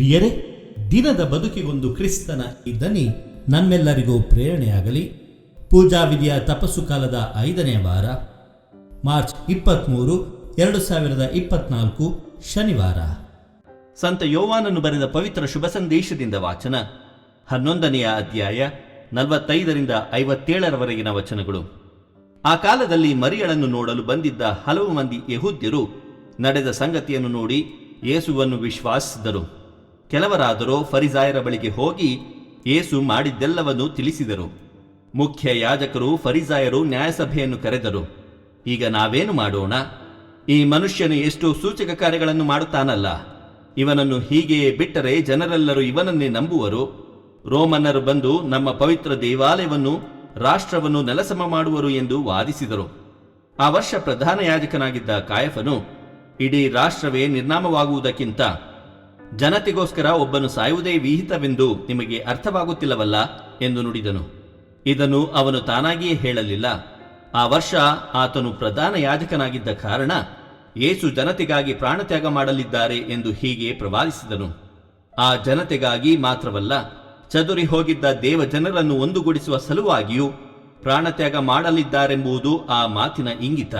ಪ್ರಿಯರೇ, ದಿನದ ಬದುಕಿಗೊಂದು ಕ್ರಿಸ್ತನ ಇದ್ದನಿ ದನಿ ನಮ್ಮೆಲ್ಲರಿಗೂ ಪ್ರೇರಣೆಯಾಗಲಿ. ಪೂಜಾ ವಿಧಿಯ ತಪಸ್ಸು ಕಾಲದ ಐದನೇ ವಾರ, ಮಾರ್ಚ್ ಇಪ್ಪತ್ತ್ಮೂರು ಎರಡು ಸಾವಿರದ ಇಪ್ಪತ್ನಾಲ್ಕು ಶನಿವಾರ. ಸಂತ ಯೋವಾನನ್ನು ಬರೆದ ಪವಿತ್ರ ಶುಭ ಸಂದೇಶದಿಂದ ವಾಚನ. ಹನ್ನೊಂದನೆಯ ಅಧ್ಯಾಯ, ನಲವತ್ತೈದರಿಂದ ಐವತ್ತೇಳರವರೆಗಿನ ವಚನಗಳು. ಆ ಕಾಲದಲ್ಲಿ ಮರಿಯಳನ್ನು ನೋಡಲು ಬಂದಿದ್ದ ಹಲವು ಮಂದಿ ಯಹೂದ್ಯರು ನಡೆದ ಸಂಗತಿಯನ್ನು ನೋಡಿ ಯೇಸುವನ್ನು ವಿಶ್ವಾಸಿಸಿದರು ಕೆಲವರಾದರೋ ಫರಿಸಾಯರ ಬಳಿಗೆ ಹೋಗಿ ಏಸು ಮಾಡಿದ್ದೆಲ್ಲವನ್ನು ತಿಳಿಸಿದರು. ಮುಖ್ಯ ಯಾಜಕರು ಫರಿಸಾಯರು ನ್ಯಾಯಸಭೆಯನ್ನು ಕರೆದರು. ಈಗ ನಾವೇನು ಮಾಡೋಣ? ಈ ಮನುಷ್ಯನು ಎಷ್ಟು ಸೂಚಕ ಕಾರ್ಯಗಳನ್ನು ಮಾಡುತ್ತಾನಲ್ಲ. ಇವನನ್ನು ಹೀಗೆಯೇ ಬಿಟ್ಟರೆ ಜನರೆಲ್ಲರೂ ಇವನನ್ನೇ ನಂಬುವರು. ರೋಮನ್ನರು ಬಂದು ನಮ್ಮ ಪವಿತ್ರ ದೇವಾಲಯವನ್ನು, ರಾಷ್ಟ್ರವನ್ನು ನೆಲಸಮ ಮಾಡುವರು ಎಂದು ವಾದಿಸಿದರು. ಆ ವರ್ಷ ಪ್ರಧಾನ ಯಾಜಕನಾಗಿದ್ದ ಕಾಯಫನು ಇಡೀ ರಾಷ್ಟ್ರವೇ ನಿರ್ನಾಮವಾಗುವುದಕ್ಕಿಂತ ಜನತೆಗೋಸ್ಕರ ಒಬ್ಬನು ಸಾಯುವುದೇ ವಿಹಿತವೆಂದು ನಿಮಗೆ ಅರ್ಥವಾಗುತ್ತಿಲ್ಲವಲ್ಲ ಎಂದು ನುಡಿದನು. ಇದನ್ನು ಅವನು ತಾನಾಗಿಯೇ ಹೇಳಲಿಲ್ಲ. ಆ ವರ್ಷ ಆತನು ಪ್ರಧಾನ ಯಾಜಕನಾಗಿದ್ದ ಕಾರಣ ಏಸು ಜನತೆಗಾಗಿ ಪ್ರಾಣತ್ಯಾಗ ಮಾಡಲಿದ್ದಾರೆ ಎಂದು ಹೀಗೆ ಪ್ರವಾದಿಸಿದನು. ಆ ಜನತೆಗಾಗಿ ಮಾತ್ರವಲ್ಲ, ಚದುರಿ ಹೋಗಿದ್ದ ದೇವ ಜನರನ್ನು ಒಂದುಗೂಡಿಸುವ ಸಲುವಾಗಿಯೂ ಪ್ರಾಣತ್ಯಾಗ ಮಾಡಲಿದ್ದಾರೆಂಬುದು ಆ ಮಾತಿನ ಇಂಗಿತ.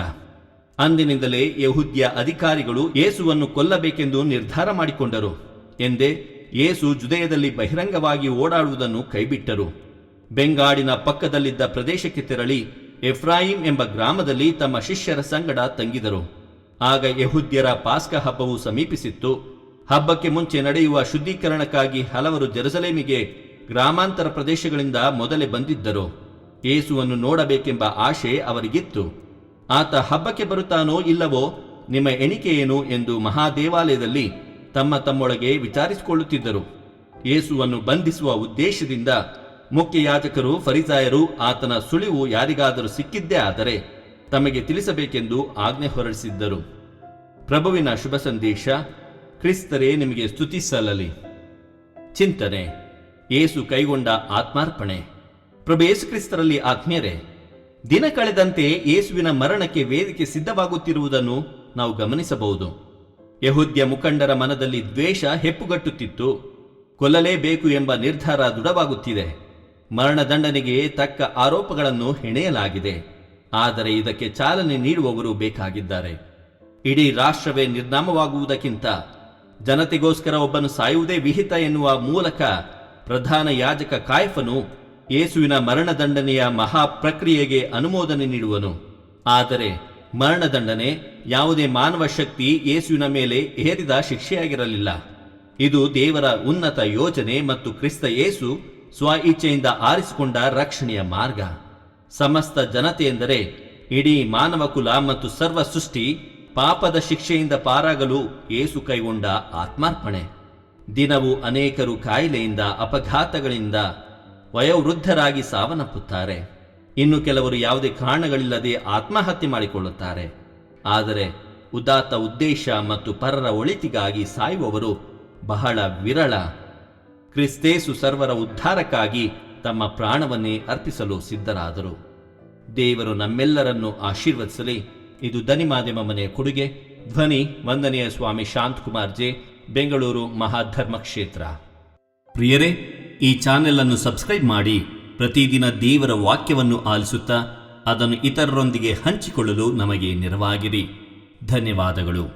ಅಂದಿನಿಂದಲೇ ಯಹುದ್ಯ ಅಧಿಕಾರಿಗಳು ಏಸುವನ್ನು ಕೊಲ್ಲಬೇಕೆಂದು ನಿರ್ಧಾರ ಮಾಡಿಕೊಂಡರು. ಎಂದೇ ಯೇಸು ಜುದಯದಲ್ಲಿ ಬಹಿರಂಗವಾಗಿ ಓಡಾಡುವುದನ್ನು ಕೈಬಿಟ್ಟರು. ಬೆಂಗಾಡಿನ ಪಕ್ಕದಲ್ಲಿದ್ದ ಪ್ರದೇಶಕ್ಕೆ ತೆರಳಿ ಎಫ್ರಾಯಿಂ ಎಂಬ ಗ್ರಾಮದಲ್ಲಿ ತಮ್ಮ ಶಿಷ್ಯರ ಸಂಗಡ ತಂಗಿದರು. ಆಗ ಯಹುದ್ಯರ ಪಾಸ್ಕ ಹಬ್ಬವು ಸಮೀಪಿಸಿತ್ತು. ಹಬ್ಬಕ್ಕೆ ಮುಂಚೆ ನಡೆಯುವ ಶುದ್ಧೀಕರಣಕ್ಕಾಗಿ ಹಲವರು ಜೆರುಸಲೇಮಿಗೆ ಗ್ರಾಮಾಂತರ ಪ್ರದೇಶಗಳಿಂದ ಮೊದಲೇ ಬಂದಿದ್ದರು. ಯೇಸುವನ್ನು ನೋಡಬೇಕೆಂಬ ಆಶೆ ಅವರಿಗಿತ್ತು. ಆತ ಹಬ್ಬಕ್ಕೆ ಬರುತ್ತಾನೋ ಇಲ್ಲವೋ ನಿಮ್ಮ ಎಣಿಕೆ ಏನು ಎಂದು ಮಹಾದೇವಾಲಯದಲ್ಲಿ ತಮ್ಮ ತಮ್ಮೊಳಗೆ ವಿಚಾರಿಸಿಕೊಳ್ಳುತ್ತಿದ್ದರು. ಯೇಸುವನ್ನು ಬಂಧಿಸುವ ಉದ್ದೇಶದಿಂದ ಮುಖ್ಯ ಯಾಜಕರು ಫರಿಸಾಯರು ಆತನ ಸುಳಿವು ಯಾರಿಗಾದರೂ ಸಿಕ್ಕಿದ್ದೇ ಆದರೆ ತಮಗೆ ತಿಳಿಸಬೇಕೆಂದು ಆಜ್ಞೆ ಹೊರಡಿಸಿದ್ದರು. ಪ್ರಭುವಿನ ಶುಭ ಸಂದೇಶ, ಕ್ರಿಸ್ತರೇ ನಿಮಗೆ ಸ್ತುತಿಸಲಲಿ ಚಿಂತನೆ ಏಸು ಕೈಗೊಂಡ ಆತ್ಮಾರ್ಪಣೆ. ಪ್ರಭು ಯೇಸು ಕ್ರಿಸ್ತರಲ್ಲಿ ಆತ್ಮೀಯರೇ, ದಿನ ಕಳೆದಂತೆ ಯೇಸುವಿನ ಮರಣಕ್ಕೆ ವೇದಿಕೆ ಸಿದ್ಧವಾಗುತ್ತಿರುವುದನ್ನು ನಾವು ಗಮನಿಸಬಹುದು. ಯಹುದ್ಯ ಮುಖಂಡರ ಮನದಲ್ಲಿ ದ್ವೇಷ ಹೆಪ್ಪುಗಟ್ಟುತ್ತಿತ್ತು. ಕೊಲ್ಲಲೇಬೇಕು ಎಂಬ ನಿರ್ಧಾರ ದೃಢವಾಗುತ್ತಿದೆ. ಮರಣದಂಡನೆಗೆ ತಕ್ಕ ಆರೋಪಗಳನ್ನು ಹೆಣೆಯಲಾಗಿದೆ. ಆದರೆ ಇದಕ್ಕೆ ಚಾಲನೆ ನೀಡುವವರು ಬೇಕಾಗಿದ್ದಾರೆ. ಇಡೀ ರಾಷ್ಟ್ರವೇ ನಿರ್ನಾಮವಾಗುವುದಕ್ಕಿಂತ ಜನತೆಗೋಸ್ಕರ ಒಬ್ಬನು ಸಾಯುವುದೇ ವಿಹಿತ ಎನ್ನುವ ಮೂಲಕ ಪ್ರಧಾನ ಯಾಜಕ ಕಾಯಫನು ಯೇಸುವಿನ ಮರಣದಂಡನೆಯ ಮಹಾ ಪ್ರಕ್ರಿಯೆಗೆ ಅನುಮೋದನೆ ನೀಡುವನು. ಆದರೆ ಮರಣದಂಡನೆ ಯಾವುದೇ ಮಾನವ ಶಕ್ತಿ ಯೇಸುವಿನ ಮೇಲೆ ಹೇರಿದ ಶಿಕ್ಷೆಯಾಗಿರಲಿಲ್ಲ. ಇದು ದೇವರ ಉನ್ನತ ಯೋಜನೆ ಮತ್ತು ಕ್ರಿಸ್ತ ಯೇಸು ಸ್ವ ಇಚ್ಛೆಯಿಂದ ಆರಿಸಿಕೊಂಡ ರಕ್ಷಣೆಯ ಮಾರ್ಗ. ಸಮಸ್ತ ಜನತೆ ಎಂದರೆ ಇಡೀ ಮಾನವ ಕುಲ ಮತ್ತು ಸರ್ವ ಸೃಷ್ಟಿ ಪಾಪದ ಶಿಕ್ಷೆಯಿಂದ ಪಾರಾಗಲು ಏಸು ಕೈಗೊಂಡ ಆತ್ಮಾರ್ಪಣೆ. ದಿನವೂ ಅನೇಕರು ಕಾಯಿಲೆಯಿಂದ, ಅಪಘಾತಗಳಿಂದ ವಯೋವೃದ್ಧರಾಗಿ ಸಾವನ್ನಪ್ಪುತ್ತಾರೆ. ಇನ್ನು ಕೆಲವರು ಯಾವುದೇ ಕಾರಣಗಳಿಲ್ಲದೆ ಆತ್ಮಹತ್ಯೆ ಮಾಡಿಕೊಳ್ಳುತ್ತಾರೆ. ಆದರೆ ಉದಾತ್ತ ಉದ್ದೇಶ ಮತ್ತು ಪರರ ಒಳಿತಿಗಾಗಿ ಸಾಯುವವರು ಬಹಳ ವಿರಳ. ಕ್ರಿಸ್ತೇಸು ಸರ್ವರ ಉದ್ಧಾರಕ್ಕಾಗಿ ತಮ್ಮ ಪ್ರಾಣವನ್ನೇ ಅರ್ಪಿಸಲು ಸಿದ್ಧರಾದರು. ದೇವರು ನಮ್ಮೆಲ್ಲರನ್ನು ಆಶೀರ್ವದಿಸಲಿ. ಇದು ಧನಿ ಮಾಧ್ಯಮ ಮನೆಯ ಕೊಡುಗೆ. ಧ್ವನಿ, ವಂದನೆಯ ಸ್ವಾಮಿ ಶಾಂತಕುಮಾರ್ ಜೆ, ಬೆಂಗಳೂರು ಮಹಾಧರ್ಮ ಕ್ಷೇತ್ರ. ಪ್ರಿಯರೇ, ಈ ಚಾನೆಲ್ ಅನ್ನು ಸಬ್ಸ್ಕ್ರೈಬ್ ಮಾಡಿ ಪ್ರತಿದಿನ ದೇವರ ವಾಕ್ಯವನ್ನು ಆಲಿಸುತ್ತಾ ಅದನ್ನು ಇತರರೊಂದಿಗೆ ಹಂಚಿಕೊಳ್ಳಲು ನಮಗೆ ನೆರವಾಗಿರಿ. ಧನ್ಯವಾದಗಳು.